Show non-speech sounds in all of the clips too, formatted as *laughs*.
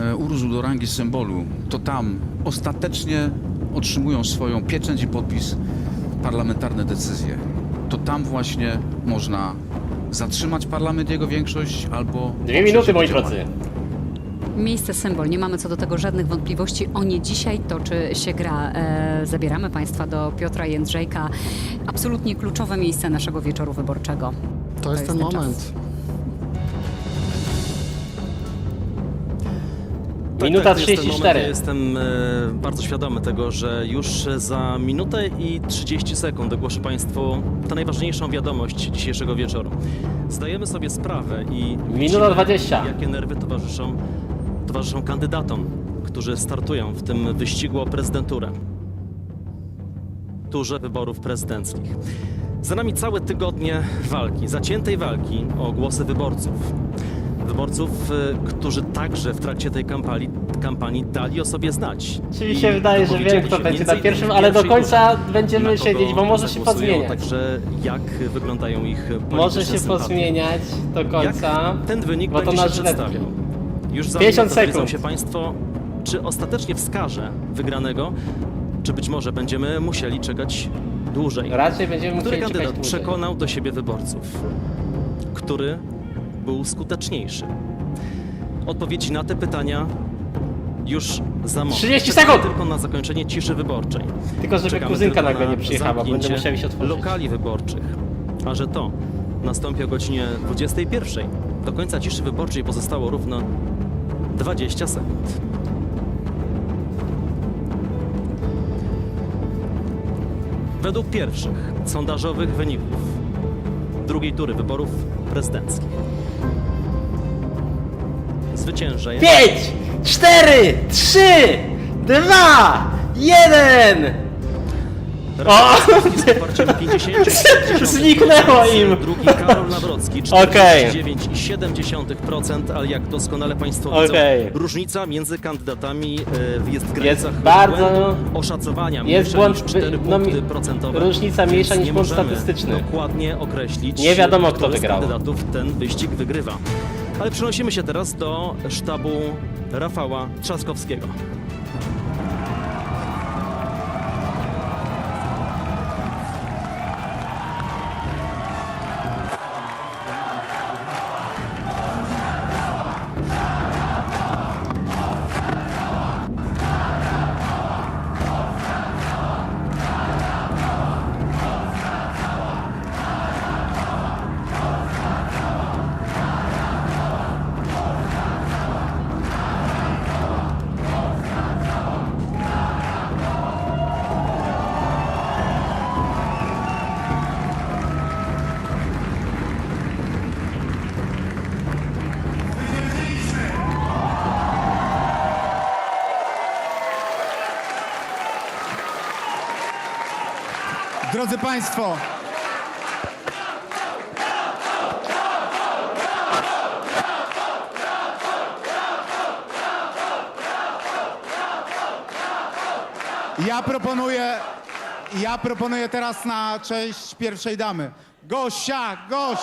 e, urósł do rangi symbolu, to tam ostatecznie otrzymują swoją pieczęć i podpis parlamentarne decyzje. To tam właśnie można zatrzymać parlament, jego większość albo... Dwie minuty, moi drodzy. Miejsce symbol, nie mamy co do tego żadnych wątpliwości. O nie dzisiaj toczy się gra. E, zabieramy Państwa do Piotra Jędrzejka. Absolutnie kluczowe miejsce naszego wieczoru wyborczego. To jest ten czas. moment. Minuta tak, jest ten 34. Moment, ja jestem e, bardzo świadomy tego, że już za minutę i 30 sekund ogłoszę Państwu tę najważniejszą wiadomość dzisiejszego wieczoru. Zdajemy sobie sprawę i widzimy, 20. jakie nerwy towarzyszą, towarzyszą kandydatom, którzy startują w tym wyścigu o prezydenturę. Turze wyborów prezydenckich. Za nami całe tygodnie walki, zaciętej walki o głosy wyborców. Wyborców, e, którzy także w trakcie tej kampanii, kampanii dali o sobie znać. Czyli I się wydaje, że wiem, kto będzie na pierwszym, ale do końca będziemy siedzieć, bo może się pozmieniać. Także jak wyglądają ich Może się sympatie. pozmieniać do końca. Jak ten wynik bo to będzie na się przedstawiał? Już za 50 minutę dowiedzą sekund. się Państwo, czy ostatecznie wskaże wygranego, czy być może będziemy musieli czekać dłużej. Raczej będziemy Który musieli czekać kandydat dłużej. przekonał do siebie wyborców? Który był skuteczniejszy? Odpowiedzi na te pytania już za moment. 30 Czekamy sekund! tylko na zakończenie ciszy wyborczej. Tylko żeby Czekamy kuzynka tylko nagle na nie przyjechała, bo będę zamknięcie musieli się otworzyć. lokali wyborczych. A że to nastąpi o godzinie 21. Do końca ciszy wyborczej pozostało równo 20 sekund. Według pierwszych sondażowych wyników drugiej tury wyborów prezydenckich zwycięża jest 5, 4, 3, 2, 1! O! z poparciem 50 *laughs* Zniknęło im. Drugi Karol Nawrocki *laughs* Okej. 49,7%, ale jak doskonale Państwo widzą, Okej. różnica między kandydatami e, jest w granicach bardzo- błędu oszacowania jest mniejsza błąd- niż 4 no, mi- punkty procentowe. różnica więc mniejsza niż nie błąd możemy statystyczny. dokładnie określić, Nie wiadomo, kto który z wygrał. kandydatów ten wyścig wygrywa. Ale przenosimy się teraz do sztabu Rafała Trzaskowskiego. Drodzy Państwo, ja proponuję, ja proponuję teraz na część pierwszej damy. Gosia, Goś!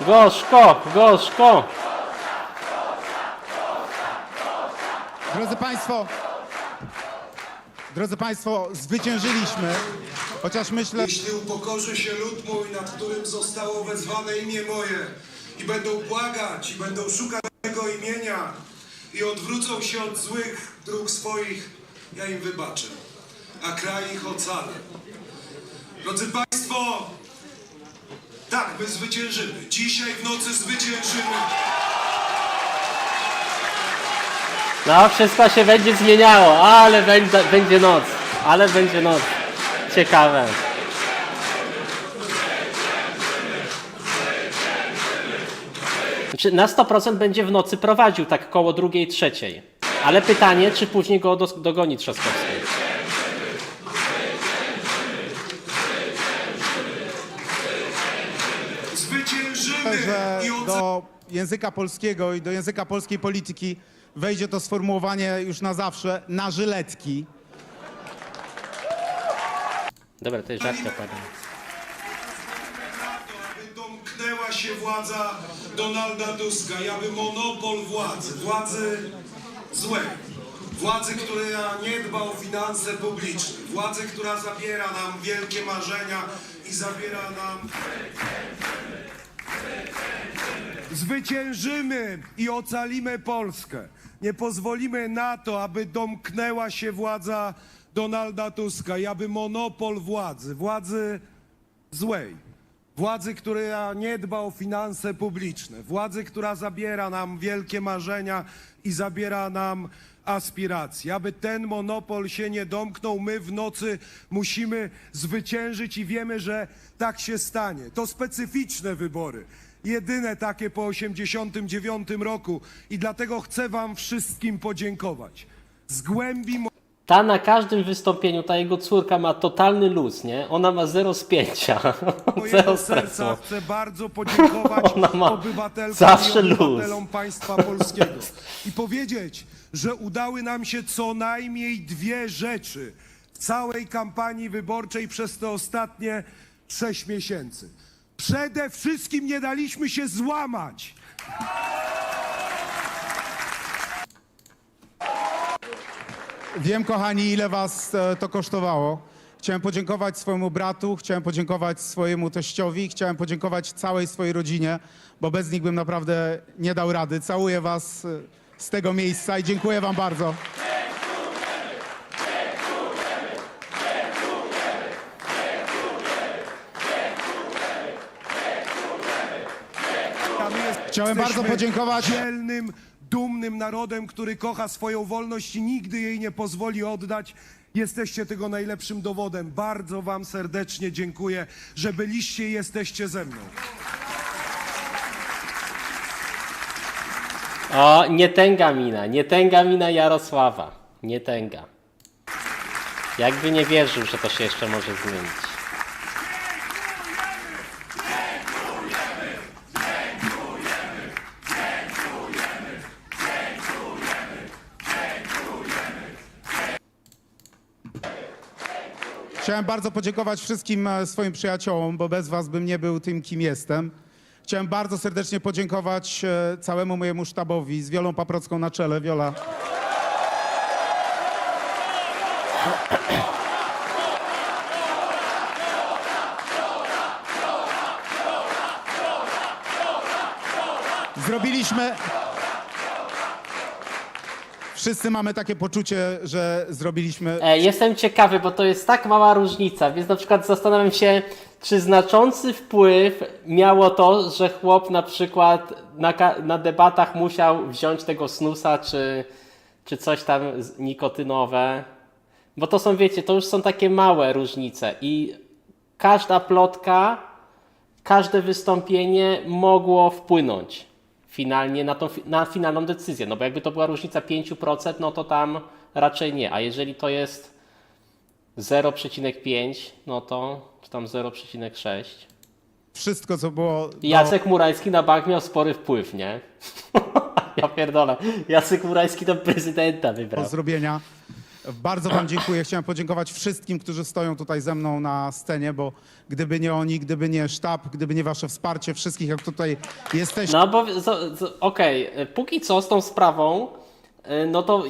Gorzko, gorzko! Drodzy Państwo, drodzy Państwo, zwyciężyliśmy, chociaż myślę, Jeśli upokorzy się lud mój, nad którym zostało wezwane imię moje, i będą błagać, i będą szukać mego imienia, i odwrócą się od złych dróg swoich, ja im wybaczę, a kraj ich ocalę. Drodzy Państwo, tak, my zwyciężymy. Dzisiaj w nocy zwyciężymy. No, wszystko się będzie zmieniało, ale będzie, będzie noc. Ale będzie noc. Ciekawe. Znaczy, na 100% będzie w nocy prowadził, tak koło drugiej, trzeciej. Ale pytanie, czy później go dogoni Trzaskowski. Zwyciężymy że do języka polskiego i do języka polskiej polityki wejdzie to sformułowanie już na zawsze na żyletki. Dobra, to jest żartka padła. aby domknęła się władza Donalda Tuska i aby monopol władzy, władzy złej, władzy, która nie dba o finanse publiczne, władzy, która zabiera nam wielkie marzenia i zabiera nam Zwyciężymy i ocalimy Polskę. Nie pozwolimy na to, aby domknęła się władza Donalda Tuska i aby monopol władzy, władzy złej, władzy, która nie dba o finanse publiczne, władzy, która zabiera nam wielkie marzenia i zabiera nam aspiracje. Aby ten monopol się nie domknął, my w nocy musimy zwyciężyć i wiemy, że tak się stanie. To specyficzne wybory. Jedyne takie po 89 roku i dlatego chcę wam wszystkim podziękować. Z głębi Ta na każdym wystąpieniu, ta jego córka ma totalny luz, nie? Ona ma zero spięcia, *laughs* mojego zero serca stresu. chcę bardzo podziękować *laughs* Ona ma obywatelkom zawsze i luz. obywatelom państwa polskiego i powiedzieć, że udały nam się co najmniej dwie rzeczy w całej kampanii wyborczej przez te ostatnie sześć miesięcy. Przede wszystkim nie daliśmy się złamać. Wiem, kochani, ile was e, to kosztowało. Chciałem podziękować swojemu bratu, chciałem podziękować swojemu teściowi, chciałem podziękować całej swojej rodzinie, bo bez nich bym naprawdę nie dał rady. Całuję was e, z tego miejsca i dziękuję wam bardzo. Chciałem bardzo jesteśmy podziękować- dzielnym, dumnym narodem, który kocha swoją wolność i nigdy jej nie pozwoli oddać. Jesteście tego najlepszym dowodem. Bardzo wam serdecznie dziękuję, że byliście i jesteście ze mną. O, nie tęga mina, nie tęga mina Jarosława. Nie tęga. Jakby nie wierzył, że to się jeszcze może zmienić. Chciałem bardzo podziękować wszystkim e, swoim przyjaciołom, bo bez was bym nie był tym, kim jestem. Chciałem bardzo serdecznie podziękować e, całemu mojemu sztabowi z Wiolą Paprocką na czele. Wiola. Zrobiliśmy. Wszyscy mamy takie poczucie, że zrobiliśmy E, jestem ciekawy, bo to jest tak mała różnica, więc na przykład zastanawiam się, czy znaczący wpływ miało to, że chłop na przykład na, na debatach musiał wziąć tego snusa, czy, czy coś tam nikotynowe. Bo to są, wiecie, to już są takie małe różnice i każda plotka, każde wystąpienie mogło wpłynąć finalnie na, tą, na finalną decyzję. No bo jakby to była różnica 5%, no to tam raczej nie. A jeżeli to jest 0,5, no to czy tam 0,6. wszystko, co było. I Jacek Murański na bank miał spory wpływ, nie? *laughs* ja pierdolę. Jacek Murański to prezydenta do wybrał. zrobienia. Bardzo Wam dziękuję. Chciałem podziękować wszystkim, którzy stoją tutaj ze mną na scenie, bo gdyby nie oni, gdyby nie sztab, gdyby nie Wasze wsparcie, wszystkich, jak tutaj jesteście, No bo okej, e, póki co z tą sprawą, e, no to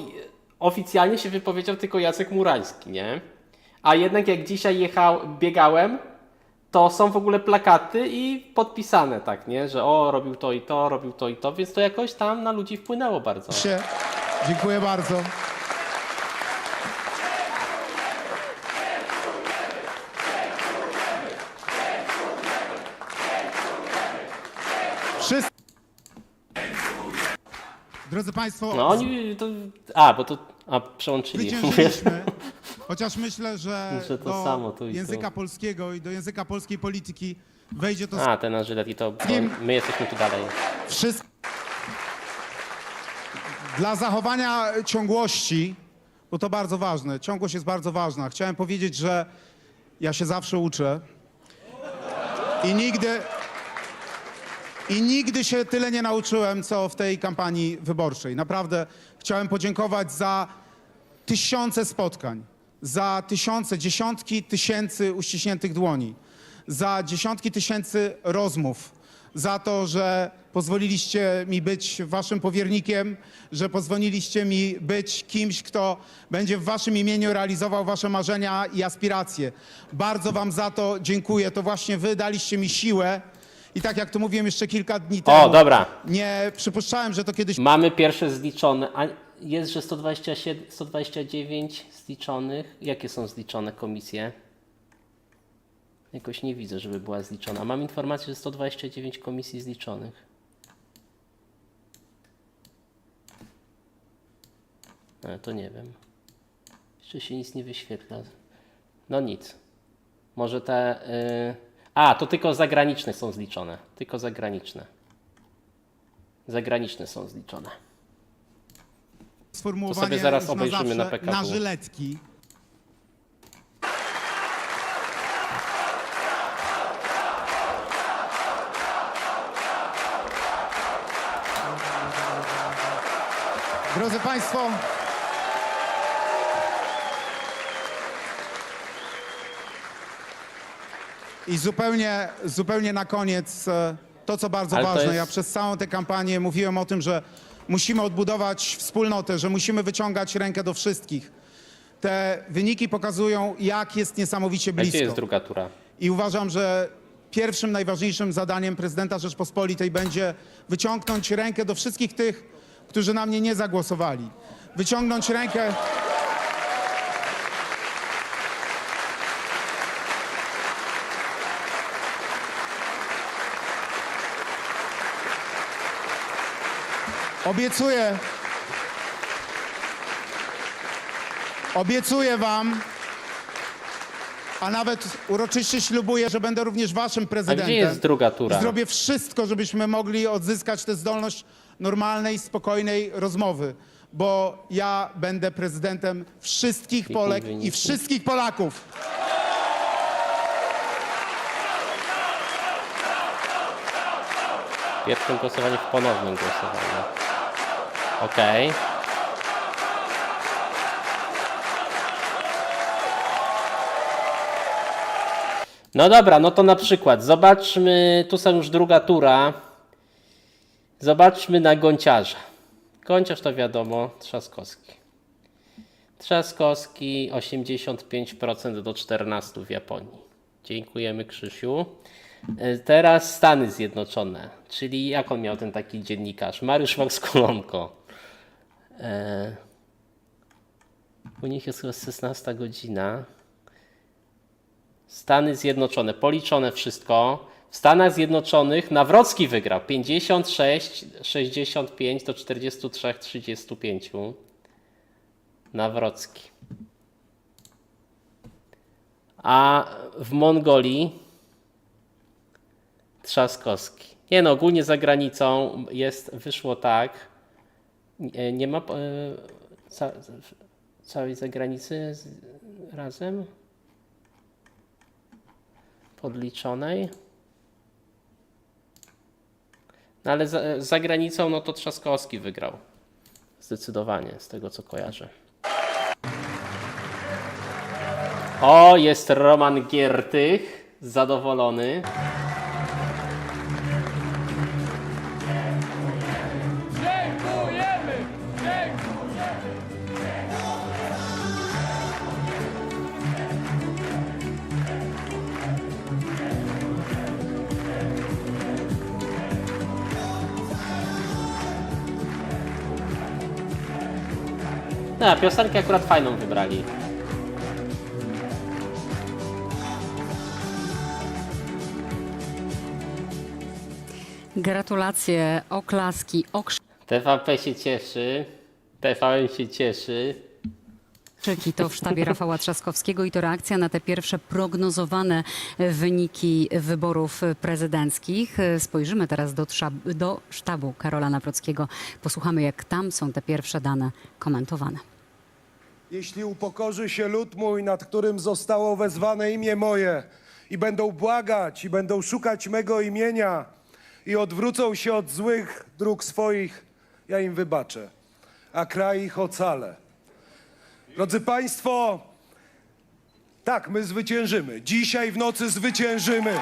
oficjalnie się wypowiedział tylko Jacek Murański, nie? A jednak jak dzisiaj jechał, biegałem, to są w ogóle plakaty i podpisane, tak, nie? Że o, robił to i to, robił to i to, więc to jakoś tam na ludzi wpłynęło bardzo. Dziękuję bardzo. Drodzy Państwo, No oni to... A, bo to... A, przełączyli. Zwyciężyliśmy. *laughs* Chociaż myślę, że, Że to do samo tu. języka polskiego i do języka polskiej polityki wejdzie to A, ten na żylet i to... My jesteśmy tu dalej. wszystko. Dla zachowania ciągłości, bo to bardzo ważne, ciągłość jest bardzo ważna. Chciałem powiedzieć, że ja się zawsze uczę i nigdy, i nigdy się tyle nie nauczyłem, co w tej kampanii wyborczej. Naprawdę chciałem podziękować za tysiące spotkań, za tysiące, dziesiątki tysięcy uściśniętych dłoni, za dziesiątki tysięcy rozmów, za to, że pozwoliliście mi być waszym powiernikiem, że pozwoliliście mi być kimś, kto będzie w waszym imieniu realizował wasze marzenia i aspiracje. Bardzo wam za to dziękuję. To właśnie wy daliście mi siłę. I tak jak to mówiłem jeszcze kilka dni temu, O, dobra. nie przypuszczałem, że to kiedyś Mamy pierwsze zliczone. A jest, że 127, 129 zliczonych. Jakie są zliczone komisje? Jakoś nie widzę, żeby była zliczona. Mam informację, że 129 komisji zliczonych. Ale to nie wiem. Jeszcze się nic nie wyświetla. No nic. Może te. y, A, to tylko zagraniczne są zliczone. Tylko zagraniczne. Zagraniczne są zliczone. sformułowanie sobie zaraz już na obejrzymy na zawsze PKW. na żyletki. Drodzy Państwo, i zupełnie, zupełnie na koniec e, to, co bardzo Ale to ważne. jest- Ja przez całą tę kampanię mówiłem o tym, że musimy odbudować wspólnotę, że musimy wyciągać rękę do wszystkich. Te wyniki pokazują, jak jest niesamowicie A gdzie blisko. jest druga tura? I uważam, że pierwszym, najważniejszym zadaniem prezydenta Rzeczpospolitej będzie wyciągnąć rękę do wszystkich tych, którzy na mnie nie zagłosowali. Wyciągnąć rękę. Obiecuję. Obiecuję Wam, a nawet uroczyście ślubuję, że będę również waszym A prezydentem. gdzie jest druga tura? I zrobię wszystko, żebyśmy mogli odzyskać tę zdolność normalnej, spokojnej rozmowy, bo ja będę prezydentem wszystkich Polek i wszystkich Polaków. W pierwszym głosowaniu w ponownym głosowaniu. Okej. No dobra, no to na przykład zobaczmy, tu są już druga tura. Zobaczmy na Gonciarza. Gonciarz to wiadomo, Trzaskowski. Trzaskowski 85% do 14% w Japonii. Dziękujemy Krzysiu. E, Teraz Stany Zjednoczone, czyli jak on miał ten taki dziennikarz? Mariusz Max Kolonko. E, u nich jest chyba 16 godzina. Stany Zjednoczone, policzone wszystko. W Stanach Zjednoczonych Nawrocki wygrał 56, 65 do 43, 35. Nawrocki. A w Mongolii Trzaskowski. Nie no, ogólnie za granicą jest, wyszło tak. Nie, nie ma e, ca, całej zagranicy razem podliczonej. No ale za, za granicą no to Trzaskowski wygrał. Zdecydowanie, z tego co kojarzę. O, jest Roman Giertych, zadowolony. No, a piosenkę akurat fajną wybrali. Gratulacje, oklaski, TVP się cieszy, TVN się cieszy. Okrzyki to w sztabie Rafała Trzaskowskiego i to reakcja na te pierwsze prognozowane wyniki wyborów prezydenckich. Spojrzymy teraz do, do sztabu Karola Nawrockiego. Posłuchamy, jak tam są te pierwsze dane komentowane. Jeśli upokorzy się lud mój, nad którym zostało wezwane imię moje, i będą błagać, i będą szukać mego imienia, i odwrócą się od złych dróg swoich, ja im wybaczę, a kraj ich ocalę. Drodzy Państwo, tak, my zwyciężymy. Dzisiaj w nocy zwyciężymy.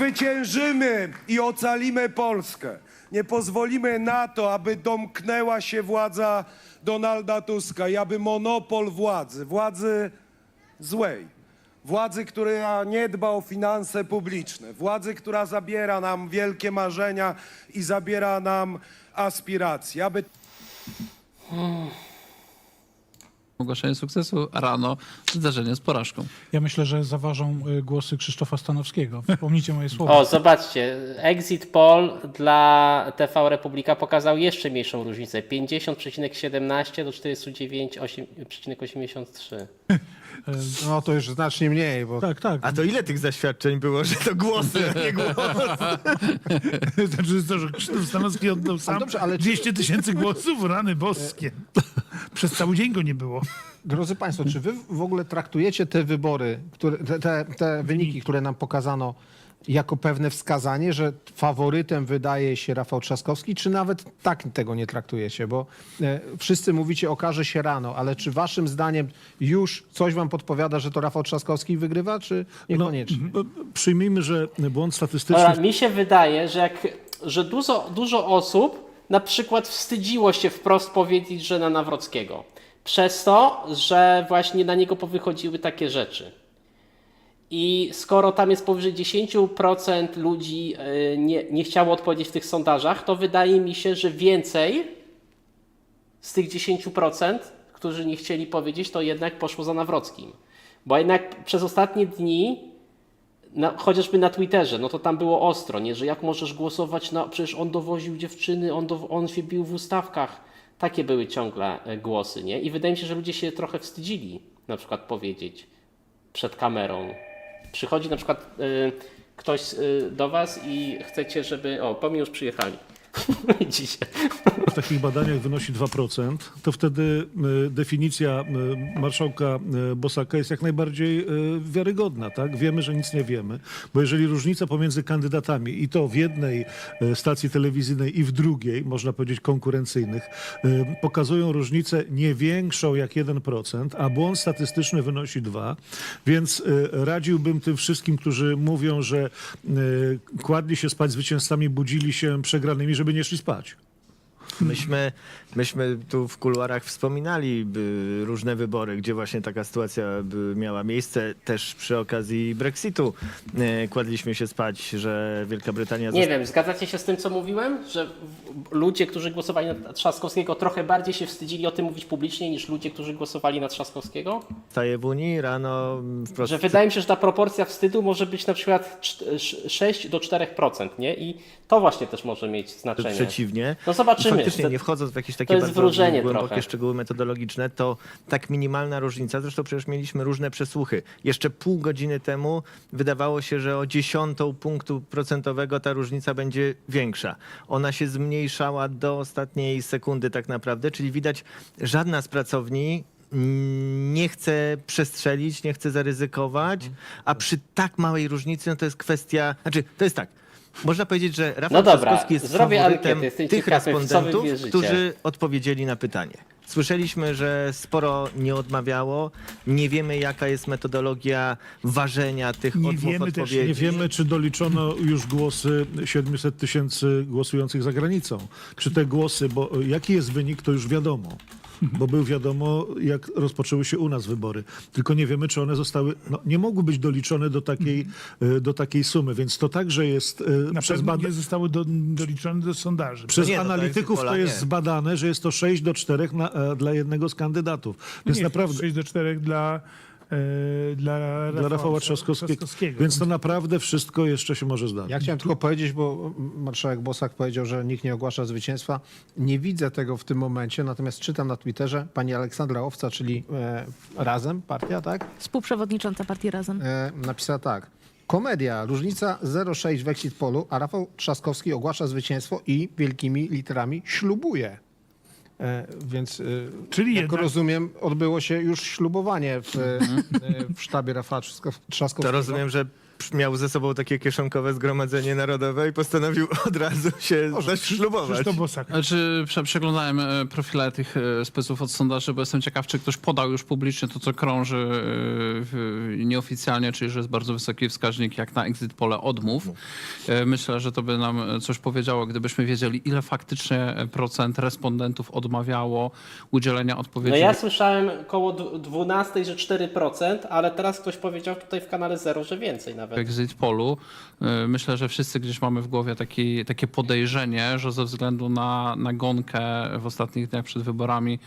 Zwyciężymy i ocalimy Polskę. Nie pozwolimy na to, aby domknęła się władza Donalda Tuska i aby monopol władzy, władzy złej, władzy, która nie dba o finanse publiczne, władzy, która zabiera nam wielkie marzenia i zabiera nam aspiracje, aby ogłoszenie sukcesu, a rano zdarzenie z porażką. Ja myślę, że zaważą y, głosy Krzysztofa Stanowskiego. Wspomnijcie moje słowa. O, zobaczcie, exit poll dla TV Republika pokazał jeszcze mniejszą różnicę. 50,17 do 49,83. *laughs* No to już znacznie mniej, bo Tak, tak. A to ile tych zaświadczeń było, że to głosy, a nie głos? *laughs* Znaczy to, że Krzysztof Stanowski oddał sam dobrze, ale czy- 200 tysięcy głosów, rany boskie. Przez cały dzień go nie było. drodzy Państwo, czy Wy w ogóle traktujecie te wybory, które, te, te, te wyniki, które nam pokazano, jako pewne wskazanie, że faworytem wydaje się Rafał Trzaskowski, czy nawet tak tego nie traktujecie? Bo e, wszyscy mówicie, okaże się rano, ale czy Waszym zdaniem już coś Wam podpowiada, że to Rafał Trzaskowski wygrywa, czy niekoniecznie? No, przyjmijmy, że błąd statystyczny Dobra, mi się wydaje, że, jak, że dużo, dużo osób na przykład wstydziło się wprost powiedzieć, że na Nawrockiego. Przez to, że właśnie na niego powychodziły takie rzeczy. I skoro tam jest powyżej 10% ludzi y, nie, nie chciało odpowiedzieć w tych sondażach, to wydaje mi się, że więcej z tych 10%, którzy nie chcieli powiedzieć, to jednak poszło za Nawrockim. Bo jednak przez ostatnie dni chociażby na Twitterze, no to tam było ostro, nie? że jak możesz głosować na, przecież on dowoził dziewczyny, on, do, on się bił w ustawkach. Takie były ciągle e, głosy, nie? I wydaje mi się, że ludzie się trochę wstydzili na przykład powiedzieć przed kamerą. Przychodzi na przykład y, ktoś y, do was i chcecie, żeby... O, po mnie już przyjechali. *laughs* W takich badaniach wynosi 2%, to wtedy y, definicja y, marszałka y, Bosaka jest jak najbardziej wiarygodna. Tak? Wiemy, że nic nie wiemy, bo jeżeli różnica pomiędzy kandydatami i to w jednej stacji telewizyjnej i w drugiej, można powiedzieć konkurencyjnych, pokazują różnicę nie większą jak 1%, a błąd statystyczny wynosi 2%, więc radziłbym tym wszystkim, którzy mówią, że kładli się spać zwycięzcami, budzili się przegranymi, żeby nie szli spać. Myśmy, myśmy tu w kuluarach wspominali by, różne wybory, gdzie właśnie taka sytuacja by miała miejsce. Też przy okazji Brexitu e, kładliśmy się spać, że Wielka Brytania Nie wiem, zgadzacie się z tym, co mówiłem? Że w- ludzie, którzy głosowali na Trzaskowskiego, trochę bardziej się wstydzili o tym mówić publicznie, niż ludzie, którzy głosowali na Trzaskowskiego? zostaje w Unii. Rano wprost Że wydaje mi się, że ta proporcja wstydu może być na przykład czt- sz- 6 do 4%, nie? I to właśnie też może mieć znaczenie. przeciwnie. No zobaczymy. Faktycznie, To- nie wchodząc w jakieś takie bardzo głębokie trochę. szczegóły metodologiczne, to tak minimalna różnica, zresztą przecież mieliśmy różne przesłuchy. Jeszcze pół godziny temu wydawało się, że o dziesiątą punktu procentowego ta różnica będzie większa. Ona się zmniejszała do ostatniej sekundy tak naprawdę, czyli widać, żadna z pracowni nie chce przestrzelić, nie chce zaryzykować, a przy tak małej różnicy no to jest kwestia, znaczy to jest tak, można powiedzieć, że Rafał No dobra, Trzaskowski jest zrobię faworytem ankietę, jestem tych ciekawy, w co wy respondentów, wierzycie. którzy odpowiedzieli na pytanie. Słyszeliśmy, że sporo nie odmawiało. Nie wiemy, jaka jest metodologia ważenia tych Nie odmów wiemy też, odpowiedzi. nie wiemy, czy doliczono już głosy 700 tysięcy głosujących za granicą. Czy te głosy, bo jaki jest wynik, to już wiadomo. Bo był wiadomo, jak rozpoczęły się u nas wybory. Tylko nie wiemy, czy one zostały, no, nie mogły być doliczone do takiej, e, do takiej sumy, więc to także jest e, Na przez, pewno bada- nie zostały do, doliczone do sondaży. przez Nie, no to analityków exit to jest nie. zbadane, że jest to 6 do 4 na, e, dla jednego z kandydatów. Więc nie, naprawdę 6 do 4 dla, e, dla, dla Rafała Trzaskowskiego. Więc to naprawdę wszystko jeszcze się może zdarzyć. Ja chciałem tylko powiedzieć, bo marszałek Bosak powiedział, że nikt nie ogłasza zwycięstwa. Nie widzę tego w tym momencie, natomiast czytam na Twitterze pani Aleksandra Owca, czyli e, Razem, partia, tak? Współprzewodnicząca partii Razem. E, napisała tak. Komedia, różnica 0,6 w exit polu, a Rafał Trzaskowski ogłasza zwycięstwo i wielkimi literami ślubuje. E, więc, e, Czyli jak jednak- rozumiem, odbyło się już ślubowanie w, e, w sztabie Rafała Trzaskow- To Trzaskowskiego. rozumiem, że miał ze sobą takie kieszonkowe zgromadzenie narodowe i postanowił *laughs* od razu się zaślubować. Krzysztof Bosak. Czy prze, przeglądałem e, profile tych e, speców od sondaży, bo jestem ciekaw, czy ktoś podał już publicznie to, co krąży e, w- nieoficjalnie, czyli że jest bardzo wysoki wskaźnik jak na exit pole odmów. E, Myślę, że to by nam coś powiedziało, gdybyśmy wiedzieli, ile faktycznie procent respondentów odmawiało udzielenia odpowiedzi. No ja słyszałem koło dw- 12, że 4%, ale teraz ktoś powiedział tutaj w kanale Zero, że więcej nawet. Exit polu. Y, Myślę, że wszyscy gdzieś mamy w głowie taki, takie podejrzenie, że ze względu na nagonkę w ostatnich dniach przed wyborami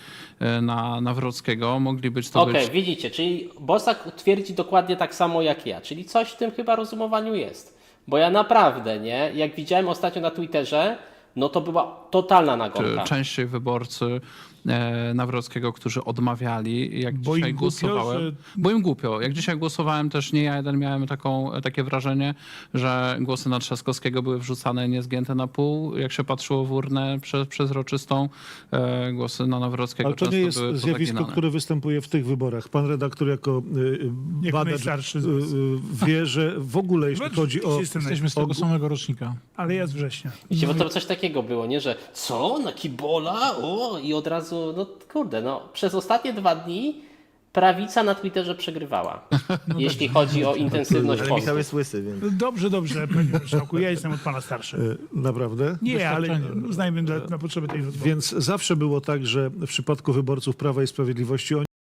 y, na Nawrockiego mogli być to Okej, być widzicie, czyli Bosak twierdzi dokładnie tak samo jak ja, czyli coś w tym chyba rozumowaniu jest. Bo ja naprawdę, nie, jak widziałem ostatnio na Twitterze, no to była totalna czy nagonka. częściej wyborcy e, Nawrockiego, którzy odmawiali, jak Bo dzisiaj im głupio, głosowałem. że- Bo im głupio. Jak dzisiaj głosowałem, też nie ja jeden miałem taką, takie wrażenie, że głosy na Trzaskowskiego były wrzucane niezgięte na pół. Jak się patrzyło w urnę prze, przezroczystą, e, głosy na Nawrockiego Ale to często nie jest były zjawisko, które występuje w tych wyborach. Pan redaktor jako y, Jako badacz najstarszy y, y, wie, że w ogóle jeśli chodzi o... Jesteśmy z tego o- samego rocznika. Ale ja z września. Wiecie, bo to coś takiego było, nie, że co, na kibola, o, i od razu, no kurde, no, przez ostatnie dwa dni prawica na Twitterze przegrywała, *laughs* jeśli chodzi o intensywność Ale Michał jest łysy, więc... Dobrze, dobrze, panie marszałku, ja jestem od pana starszy. y, Naprawdę? Nie, ale uznajmy dla, na potrzeby tej rozmowy. Więc zawsze było tak, że w przypadku wyborców Prawa i Sprawiedliwości